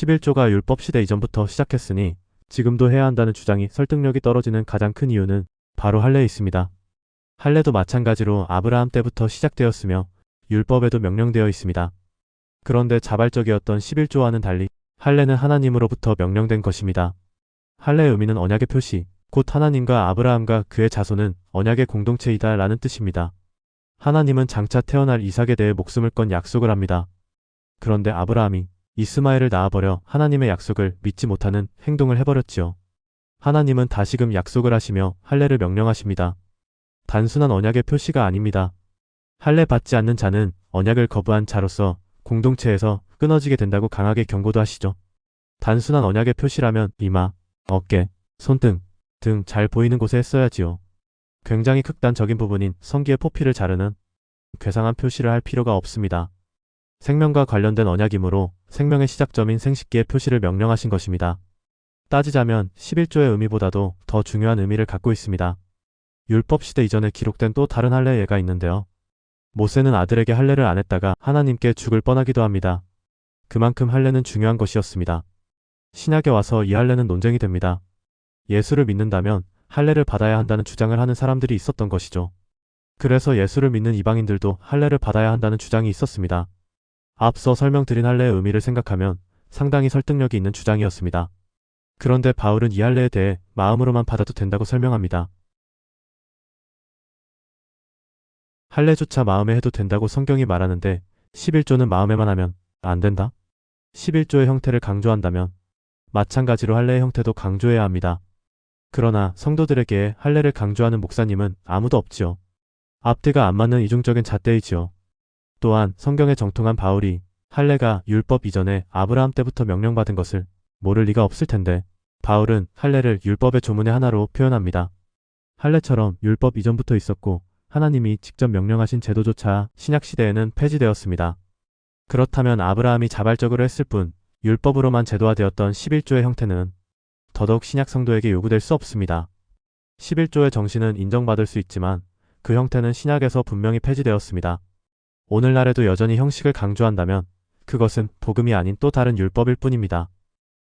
11조가 율법 시대 이전부터 시작했으니 지금도 해야 한다는 주장이 설득력이 떨어지는 가장 큰 이유는 바로 할례에 있습니다. 할례도 마찬가지로 아브라함 때부터 시작되었으며 율법에도 명령되어 있습니다. 그런데 자발적이었던 11조와는 달리 할례는 하나님으로부터 명령된 것입니다. 할례의 의미는 언약의 표시, 곧 하나님과 아브라함과 그의 자손은 언약의 공동체이다 라는 뜻입니다. 하나님은 장차 태어날 이삭에 대해 목숨을 건 약속을 합니다. 그런데 아브라함이 이스마엘을 낳아버려 하나님의 약속을 믿지 못하는 행동을 해버렸지요. 하나님은 다시금 약속을 하시며 할례를 명령하십니다. 단순한 언약의 표시가 아닙니다. 할례 받지 않는 자는 언약을 거부한 자로서 공동체에서 끊어지게 된다고 강하게 경고도 하시죠. 단순한 언약의 표시라면 이마, 어깨, 손등 등 잘 보이는 곳에 했어야지요. 굉장히 극단적인 부분인 성기의 포피를 자르는 괴상한 표시를 할 필요가 없습니다. 생명과 관련된 언약이므로 생명의 시작점인 생식기의 표시를 명령하신 것입니다. 따지자면 11조의 의미보다도 더 중요한 의미를 갖고 있습니다. 율법 시대 이전에 기록된 또 다른 할례 예가 있는데요. 모세는 아들에게 할례를 안 했다가 하나님께 죽을 뻔하기도 합니다. 그만큼 할례는 중요한 것이었습니다. 신약에 와서 이 할례는 논쟁이 됩니다. 예수를 믿는다면 할례를 받아야 한다는 주장을 하는 사람들이 있었던 것이죠. 그래서 예수를 믿는 이방인들도 할례를 받아야 한다는 주장이 있었습니다. 앞서 설명드린 할례의 의미를 생각하면 상당히 설득력이 있는 주장이었습니다. 그런데 바울은 이 할례에 대해 마음으로만 받아도 된다고 설명합니다. 할례조차 마음에 해도 된다고 성경이 말하는데 11조는 마음에만 하면 안 된다? 11조의 형태를 강조한다면 마찬가지로 할례의 형태도 강조해야 합니다. 그러나 성도들에게 할례를 강조하는 목사님은 아무도 없지요. 앞뒤가 안 맞는 이중적인 잣대이지요. 또한 성경에 정통한 바울이 할례가 율법 이전에 아브라함 때부터 명령받은 것을 모를 리가 없을 텐데 바울은 할례를 율법의 조문의 하나로 표현합니다. 할례처럼 율법 이전부터 있었고 하나님이 직접 명령하신 제도조차 신약 시대에는 폐지되었습니다. 그렇다면 아브라함이 자발적으로 했을 뿐 율법으로만 제도화되었던 11조의 형태는 더더욱 신약 성도에게 요구될 수 없습니다. 11조의 정신은 인정받을 수 있지만 그 형태는 신약에서 분명히 폐지되었습니다. 오늘날에도 여전히 형식을 강조한다면 그것은 복음이 아닌 또 다른 율법일 뿐입니다.